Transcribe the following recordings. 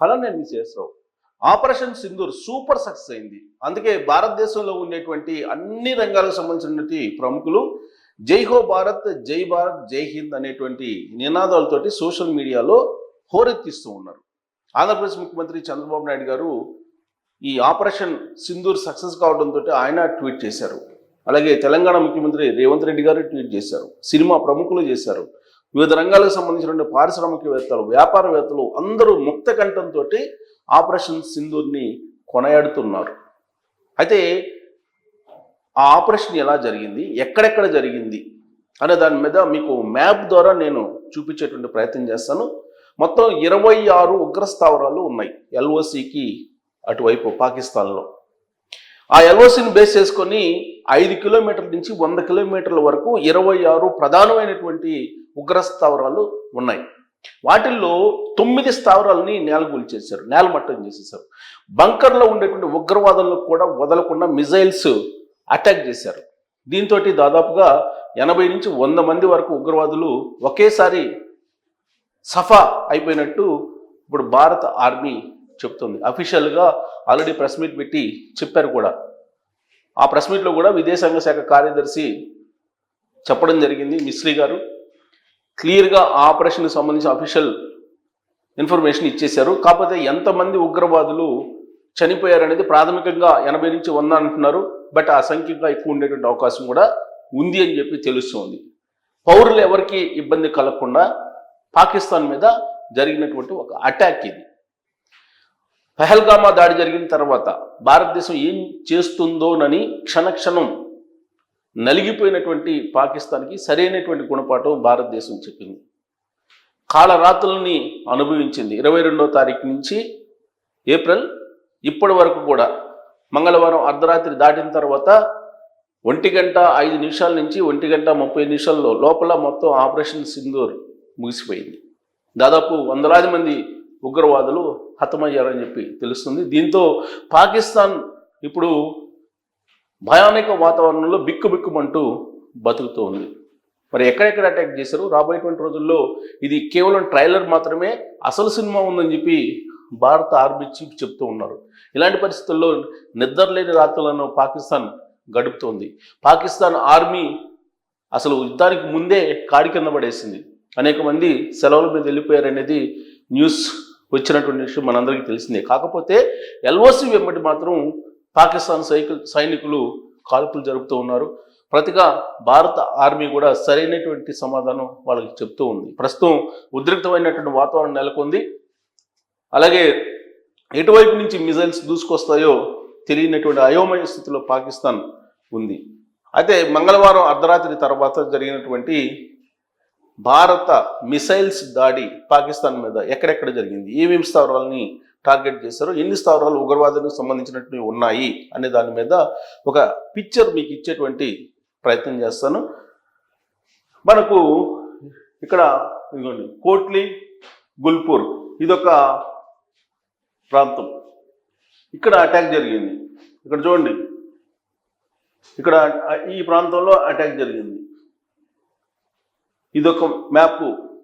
ఫలాన్ని Visweswararao operation Sindoor super success అయింది. అందుకే భారతదేశంలో ఉండేటువంటి అన్ని రంగాలకు సంబంధించినటువంటి ప్రముఖులు జై హో భారత్ జై భారత్ జై హింద్ అనేటువంటి నినాదాలతోటి సోషల్ మీడియాలో హోరెత్తిస్తూ ఉన్నారు. ఆంధ్రప్రదేశ్ ముఖ్యమంత్రి చంద్రబాబు నాయుడు గారు ఈ ఆపరేషన్ సింధూర్ సక్సెస్ కావడంతో ఆయన ట్వీట్ చేశారు. అలాగే తెలంగాణ ముఖ్యమంత్రి రేవంత్ రెడ్డి గారు ట్వీట్ చేశారు. సినిమా ప్రముఖులు చేశారు. వివిధ రంగాలకు సంబంధించినటువంటి పారిశ్రామికవేత్తలు వ్యాపారవేత్తలు అందరూ ముక్త కంఠంతో ఆపరేషన్ సింధూర్ని కొనయాడుతున్నారు. అయితే ఆ ఆపరేషన్ ఎలా జరిగింది? ఎక్కడెక్కడ జరిగింది? అనే దాని మీద మీకు మ్యాప్ ద్వారా నేను చూపించేటువంటి ప్రయత్నం చేస్తాను. మొత్తం ఇరవై ఆరు ఉగ్రస్థావరాలు ఉన్నాయి ఎల్ఓసికి అటువైపు పాకిస్తాన్లో. ఆ ఎల్ఓసిని బేస్ చేసుకొని ఐదు కిలోమీటర్ల నుంచి వంద కిలోమీటర్ల వరకు ఇరవై ఆరు ప్రధానమైనటువంటి ఉగ్రస్థావరాలు ఉన్నాయి. వాటిల్లో తొమ్మిది స్థావరాలని నేలగూల్చేశారు నేలమట్టం చేసేసారు బంకర్లో ఉండేటువంటి ఉగ్రవాదులకు కూడా వదలకుండా మిజైల్స్ అటాక్ చేశారు. దీంతో దాదాపుగా ఎనభై నుంచి వంద మంది వరకు ఉగ్రవాదులు ఒకేసారి సఫా అయిపోయినట్టు ఇప్పుడు భారత ఆర్మీ చెప్తుంది. అఫీషియల్గా ఆల్రెడీ ప్రెస్ మీట్ పెట్టి చెప్పారు కూడా. ఆ ప్రెస్ మీట్లో కూడా విదేశాంగ శాఖ కార్యదర్శి చెప్పడం జరిగింది మిశ్రీ గారు. క్లియర్గా ఆపరేషన్కి సంబంధించి అఫీషియల్ ఇన్ఫర్మేషన్ ఇచ్చేశారు. కాకపోతే ఎంతమంది ఉగ్రవాదులు చనిపోయారనేది ప్రాథమికంగా ఎనభై నుంచి వంద అంటున్నారు. బట్ ఆ సంఖ్య ఇంకా ఎక్కువ ఉండేటువంటి అవకాశం కూడా ఉంది అని చెప్పి తెలుస్తోంది. పౌరులు ఎవరికి ఇబ్బంది కలగకుండా పాకిస్తాన్ మీద జరిగినటువంటి ఒక అటాక్ ఇది. పెహల్గామా దాడి జరిగిన తర్వాత భారతదేశం ఏం చేస్తుందోనని క్షణక్షణం నలిగిపోయినటువంటి పాకిస్తాన్కి సరైనటువంటి గుణపాఠం భారతదేశం చెప్పింది. కాళరాత్రుల్ని అనుభవించింది. ఇరవై రెండో తారీఖు నుంచి ఏప్రిల్ ఇప్పటి వరకు కూడా మంగళవారం అర్ధరాత్రి దాటిన తర్వాత ఒంటి గంట ఐదు నిమిషాల నుంచి ఒంటి గంట ముప్పై నిమిషాల్లో లోపల మొత్తం ఆపరేషన్ సింధూర్ ముగిసిపోయింది. దాదాపు వందలాది మంది ఉగ్రవాదులు హతమయ్యారని చెప్పి తెలుస్తుంది. దీంతో పాకిస్తాన్ ఇప్పుడు భయానక వాతావరణంలో బిక్కు బిక్కుమంటూ బతుకుతూ ఉంది మరి ఎక్కడెక్కడ అటాక్ చేశారు? రాబోయేటువంటి రోజుల్లో ఇది కేవలం ట్రైలర్ మాత్రమే అసలు సినిమా ఉందని చెప్పి భారత ఆర్మీ చీఫ్ చెప్తూ ఉన్నారు. ఇలాంటి పరిస్థితుల్లో నిద్రలేని రాత్రులను పాకిస్తాన్ గడుపుతోంది. పాకిస్తాన్ ఆర్మీ అసలు యుద్ధానికి ముందే కాడి కింద పడేసింది. అనేక మంది సెలవుల మీద వెళ్ళిపోయారనేది న్యూస్ వచ్చినటువంటి విషయం మనందరికీ తెలిసిందే. కాకపోతే ఎల్ఓసి వెంబడి మాత్రం పాకిస్తాన్ సైకు సైనికులు కాల్పులు జరుపుతూ ఉన్నారు. ప్రతిగా భారత ఆర్మీ కూడా సరైనటువంటి సమాధానం వాళ్ళకి చెప్తూ ఉంది. ప్రస్తుతం ఉద్రిక్తమైనటువంటి వాతావరణం నెలకొంది. అలాగే ఎటువైపు నుంచి మిజైల్స్ దూసుకొస్తాయో తెలియనటువంటి అయోమయ స్థితిలో పాకిస్తాన్ ఉంది. అయితే మంగళవారం అర్ధరాత్రి తర్వాత జరిగినటువంటి భారత మిసైల్స్ దాడి పాకిస్తాన్ మీద ఎక్కడెక్కడ జరిగింది? ఏమేమి స్థావరాలని టార్గెట్ చేశారు? ఎన్ని స్థావరాలు ఉగ్రవాదానికి సంబంధించినటువంటి ఉన్నాయి? అనే దాని మీద ఒక పిక్చర్ మీకు ఇచ్చేటువంటి ప్రయత్నం చేస్తాను. మనకు ఇక్కడ ఇదిగోండి కోట్లీ గుల్పూర్ ఇదొక ప్రాంతం. ఇక్కడ అటాక్ జరిగింది. ఇక్కడ చూడండి. ఇక్కడ ఈ ప్రాంతంలో అటాక్ జరిగింది. ఇదొక మ్యాప్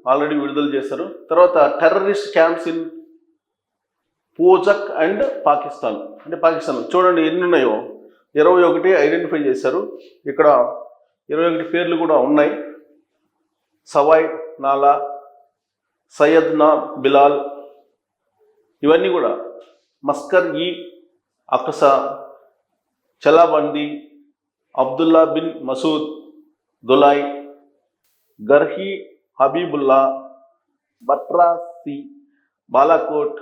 ఆల్రెడీ విడుదల చేశారు. తర్వాత terrorist camps in PoJK and Pakistan. అంటే పాకిస్తాన్ చూడండి ఎన్ని ఉన్నాయో. ఇరవై ఒకటి ఐడెంటిఫై చేశారు. ఇక్కడ ఇరవై ఒకటి పేర్లు కూడా ఉన్నాయి. సవాయ్ నాలా సయ్యద్ నా బిలాల్. ఇవన్నీ కూడా మస్కర్ ఈ అక్సా చలాబండి అబ్దుల్లా బిన్ మసూద్ దులాయ్ గర్హి హబీబుల్లా బట్రాసి బాలాకోట్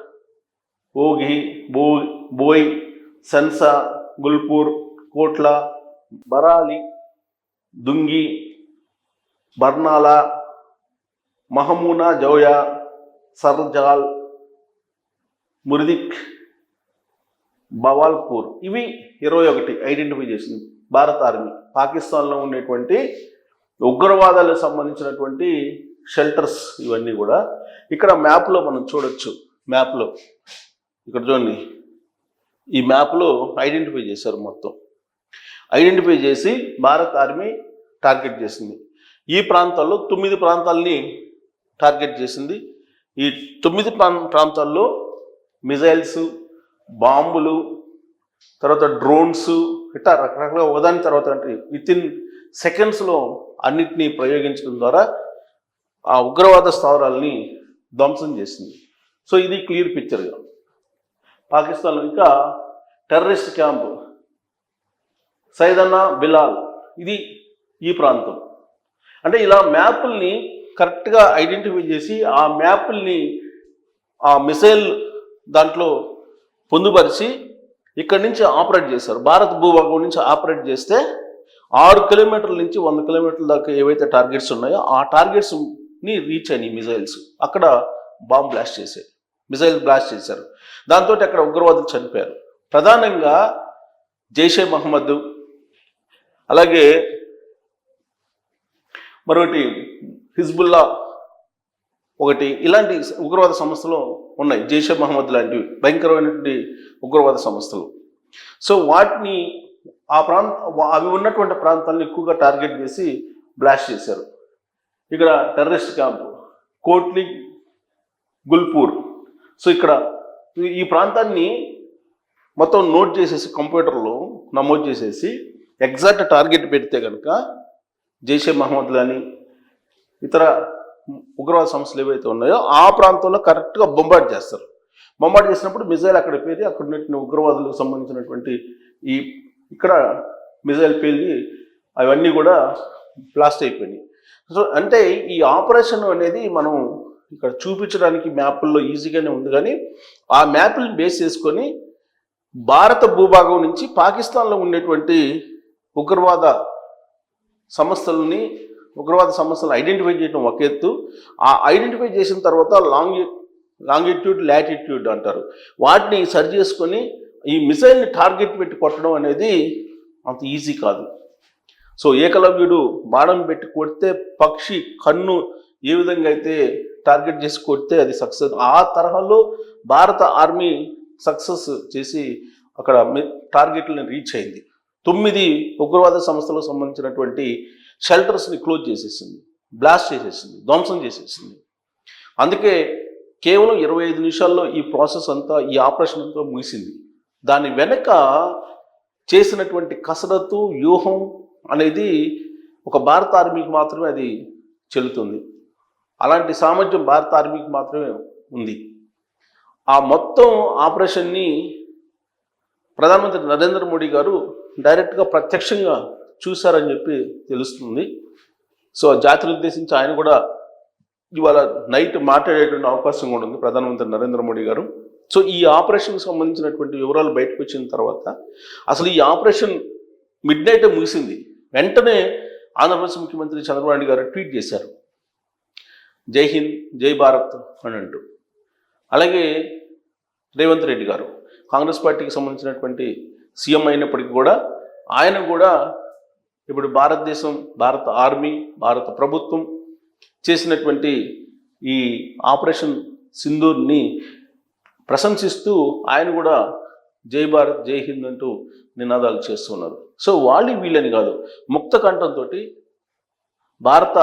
ఓఘి బో బోయ్ సన్సా గుల్పూర్ కోట్ల బరాలి దుంగి బర్నాలా మహమూనా జౌయా సర్జాల్ మురిదిక్ బవాల్పూర్. ఇవి ఇరవై ఒకటి ఐడెంటిఫై చేసింది. భారత ఆర్మీ. పాకిస్తాన్లో ఉండేటువంటి ఉగ్రవాదాలకు సంబంధించినటువంటి షెల్టర్స్ ఇవన్నీ కూడా ఇక్కడ మ్యాప్లో మనం చూడొచ్చు. మ్యాప్లో ఇక్కడ చూడండి. ఈ మ్యాప్లో ఐడెంటిఫై చేశారు మొత్తం. ఐడెంటిఫై చేసి భారత్ ఆర్మీ టార్గెట్ చేసింది. ఈ ప్రాంతాల్లో తొమ్మిది ప్రాంతాలని టార్గెట్ చేసింది. ఈ తొమ్మిది ప్రాం ప్రాంతాల్లో మిజైల్స్ బాంబులు తర్వాత డ్రోన్స్ ఇట్లా రకరకాల ఒకదాని తర్వాత అంటే విత్ ఇన్ సెకండ్స్లో అన్నిటినీ ప్రయోగించడం ద్వారా ఆ ఉగ్రవాద స్థావరాల్ని ధ్వంసం చేసింది. సో ఇది క్లియర్ పిక్చర్గా పాకిస్తాన్లో ఇంకా టెర్రరిస్ట్ క్యాంపు సైదన్నా బిలాల్ ఇది ఈ ప్రాంతం. అంటే ఇలా మ్యాపుల్ని కరెక్ట్గా ఐడెంటిఫై చేసి ఆ మ్యాపుల్ని ఆ మిసైల్ దాంట్లో పొందుపరిచి ఇక్కడి నుంచి ఆపరేట్ చేశారు. భారత్ భూభాగం నుంచి ఆపరేట్ చేస్తే ఆరు కిలోమీటర్ల నుంచి వంద కిలోమీటర్ల దాకా ఏవైతే టార్గెట్స్ ఉన్నాయో ఆ టార్గెట్స్ని రీచ్ అయినాయి మిజైల్స్ అక్కడ బాంబ్ బ్లాస్ట్ చేశాయి. మిజైల్ బ్లాస్ట్ చేశారు. దాంతో అక్కడ ఉగ్రవాదులు చనిపోయారు. ప్రధానంగా జైషే మహమ్మద్ అలాగే మరొకటి హిజ్బుల్లా ఒకటి. ఇలాంటి ఉగ్రవాద సంస్థలు ఉన్నాయి. జైషే మహమ్మద్ లాంటివి. భయంకరమైనటువంటి ఉగ్రవాద సంస్థలు. సో వాటిని ఆ ప్రాంత అవి ఉన్నటువంటి ప్రాంతాలను ఎక్కువగా టార్గెట్ చేసి బ్లాస్ట్ చేశారు. ఇక్కడ terrorist camp Kotli Gulpur. So ఇక్కడ ఈ- ప్రాంతాన్ని మొత్తం నోట్ చేసేసి కంప్యూటర్లో నమోదు చేసేసి ఎగ్జాక్ట్ టార్గెట్ పెడితే కనుక జైషే మహమ్మద్ కానీ ఇతర ఉగ్రవాద సంస్థలు ఏవైతే ఉన్నాయో ఆ ప్రాంతంలో కరెక్ట్గా బొంబార్డ్ చేస్తారు. బొంబార్డ్ చేసినప్పుడు మిజైల్ అక్కడ పేరి అక్కడ ఉన్నటువంటి ఉగ్రవాదులకు సంబంధించినటువంటి ఈ ఇక్కడ మిజైల్ పేలి అవన్నీ కూడా బ్లాస్ట్ అయిపోయినాయి. సో అంటే ఈ ఆపరేషన్ అనేది మనం ఇక్కడ చూపించడానికి మ్యాపుల్లో ఈజీగానే ఉంది. కానీ ఆ మ్యాప్ని బేస్ చేసుకొని భారత భూభాగం నుంచి పాకిస్తాన్లో ఉండేటువంటి ఉగ్రవాద సంస్థలని ఉగ్రవాద సంస్థలను ఐడెంటిఫై చేయడం ఒక ఎత్తు. ఆ ఐడెంటిఫై చేసిన తర్వాత లాంగ్ లాంగిట్యూడ్ లాటిట్యూడ్ అంటారు. వాటిని సరి చేసుకొని ఈ మిసైల్ని టార్గెట్ పెట్టి కొట్టడం అనేది అంత ఈజీ కాదు. సో ఏకలవ్యుడు బాణం పెట్టి కొడితే పక్షి కన్ను ఏ విధంగా అయితే టార్గెట్ చేసి కొడితే అది సక్సెస్. ఆ తరహాలో భారత ఆర్మీ సక్సెస్ చేసి అక్కడ టార్గెట్లను రీచ్ అయింది. తొమ్మిది ఉగ్రవాద సంస్థలకు సంబంధించినటువంటి షెల్టర్స్ని క్లోజ్ చేసేసింది. బ్లాస్ట్ చేసేసింది. ధ్వంసం చేసేసింది. అందుకే కేవలం ఇరవై ఐదు నిమిషాల్లో ఈ ప్రాసెస్ అంతా ఈ ఆపరేషన్ అంతా ముగిసింది. దాని వెనక చేసినటువంటి కసరత్తు వ్యూహం అనేది ఒక భారత ఆర్మీకి మాత్రమే అది చెల్లుతుంది. అలాంటి సామర్థ్యం భారత ఆర్మీకి మాత్రమే ఉంది. ఆ మొత్తం ఆపరేషన్ని ప్రధానమంత్రి నరేంద్ర మోడీ గారు డైరెక్ట్గా ప్రత్యక్షంగా చూశారని చెప్పి తెలుస్తుంది. సో జాతిని ఉద్దేశించి ఆయన కూడా ఇవాళ నైట్ మాట్లాడేటువంటి అవకాశం కూడా ఉంది ప్రధానమంత్రి నరేంద్ర మోడీ గారు. సో ఈ ఆపరేషన్కి సంబంధించినటువంటి వివరాలు బయటకు వచ్చిన తర్వాత అసలు ఈ ఆపరేషన్ మిడ్ నైట్ ముగిసింది. వెంటనే ఆంధ్రప్రదేశ్ ముఖ్యమంత్రి చంద్రబాబు నాయుడు గారు ట్వీట్ చేశారు. జై హింద్ జై భారత్ అని అంటూ. అలాగే రేవంత్ రెడ్డి గారు కాంగ్రెస్ పార్టీకి సంబంధించినటువంటి సీఎం అయినప్పటికీ కూడా ఆయన కూడా ఇప్పుడు భారతదేశం భారత ఆర్మీ భారత ప్రభుత్వం చేసినటువంటి ఈ ఆపరేషన్ సింధూర్ని ప్రశంసిస్తూ ఆయన కూడా జై భారత్ జై హింద్ అంటూ నినాదాలు చేస్తున్నారు సో వాళ్ళు వీళ్ళని కాదు ముక్త కంఠంతో భారత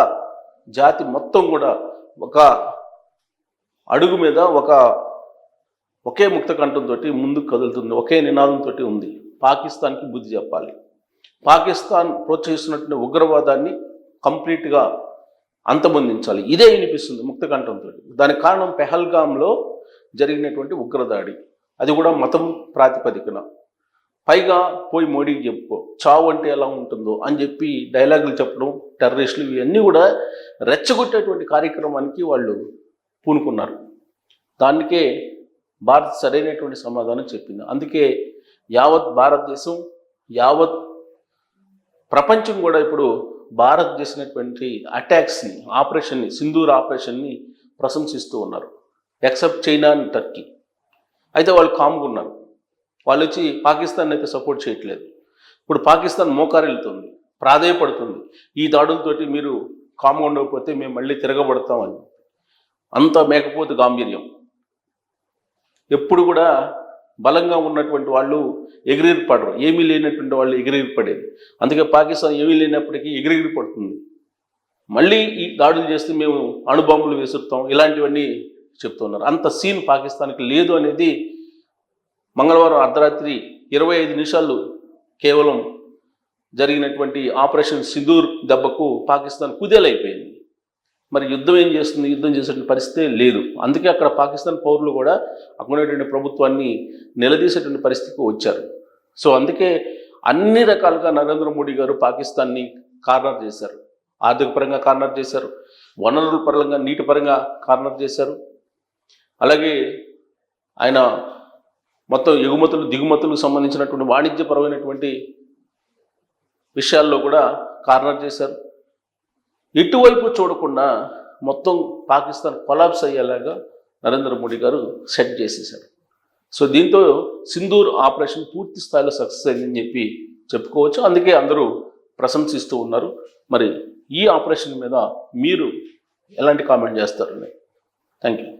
జాతి మొత్తం కూడా ఒక అడుగు మీద ఒక ఒకే ముక్త కంఠంతో ముందుకు కదులుతుంది ఒకే నినాదంతో ఉంది. పాకిస్తాన్కి బుద్ధి చెప్పాలి. పాకిస్తాన్ ప్రోత్సహిస్తున్నటువంటి ఉగ్రవాదాన్ని కంప్లీట్గా అంతమొందించాలి. ఇదే వినిపిస్తుంది ముక్త కంఠంతో దానికి కారణం పెహల్గాంలో జరిగినటువంటి ఉగ్రదాడి. అది కూడా మతం ప్రాతిపదికన. పైగా పోయి మోడీకి చెప్పుకో చావు అంటే ఎలా ఉంటుందో అని చెప్పి డైలాగులు చెప్పడం టెర్రరిస్టులు ఇవన్నీ కూడా రెచ్చగొట్టేటువంటి కార్యక్రమానికి వాళ్ళు పూనుకున్నారు. దానికే భారత్ సరైనటువంటి సమాధానం చెప్పింది. అందుకే యావత్ భారతదేశం యావత్ ప్రపంచం కూడా ఇప్పుడు భారత్ చేసినటువంటి అటాక్స్ని ఆపరేషన్ని సింధూర్ ఆపరేషన్ని ప్రశంసిస్తూ ఉన్నారు. Except China and Turkey. అయితే వాళ్ళు కామ్గా ఉన్నారు. వాళ్ళు వచ్చి పాకిస్తాన్ అయితే సపోర్ట్ చేయట్లేదు. ఇప్పుడు పాకిస్తాన్ మోకారెళ్తుంది ప్రాధేయపడుతుంది. ఈ దాడులతోటి మీరు కామ్గా ఉండకపోతే మేము మళ్ళీ తిరగబడతామని. అంత మేకపోతే గాంభీర్యం. ఎప్పుడు కూడా బలంగా ఉన్నటువంటి వాళ్ళు ఎగిరెగిరి ఏమీ లేనటువంటి వాళ్ళు ఎగిరెగిరి అందుకే పాకిస్తాన్ ఏమీ లేనప్పటికీ ఎగిరిగిరి పడుతుంది మళ్ళీ ఈ దాడులు చేస్తే మేము అణుబాంబులు విసురుతాం ఇలాంటివన్నీ చెప్తున్నారు అంత సీన్ పాకిస్తాన్కి లేదు అనేది మంగళవారం అర్ధరాత్రి ఇరవై ఐదు నిమిషాలు కేవలం జరిగినటువంటి ఆపరేషన్ సిందూర్ దెబ్బకు పాకిస్తాన్ కుదేలైపోయింది. మరి యుద్ధం ఏం చేస్తుంది? యుద్ధం చేసేటువంటి పరిస్థితే లేదు. అందుకే అక్కడ పాకిస్తాన్ పౌరులు కూడా అక్కడ ప్రభుత్వాన్ని నిలదీసేటువంటి పరిస్థితికి వచ్చారు. సో అందుకే అన్ని రకాలుగా నరేంద్ర మోడీ గారు పాకిస్తాన్ని కార్నర్ చేశారు. ఆర్థిక పరంగా కార్నర్ చేశారు. వనరుల పరంగా నీటి పరంగా కార్నర్ చేశారు. అలాగే ఆయన మొత్తం ఎగుమతులు దిగుమతులకు సంబంధించినటువంటి వాణిజ్యపరమైనటువంటి విషయాల్లో కూడా కార్నర్ చేశారు. ఇటువైపు చూడకుండా మొత్తం పాకిస్తాన్ కొలాబ్స్ అయ్యేలాగా నరేంద్ర మోడీ గారు సెట్ చేసేశారు. సో దీంతో సింధూర్ ఆపరేషన్ పూర్తి స్థాయిలో సక్సెస్ అయిందని చెప్పి చెప్పుకోవచ్చు. అందుకే అందరూ ప్రశంసిస్తూ ఉన్నారు. మరి ఈ ఆపరేషన్ మీద మీరు ఎలాంటి కామెంట్ చేస్తారని? Thank you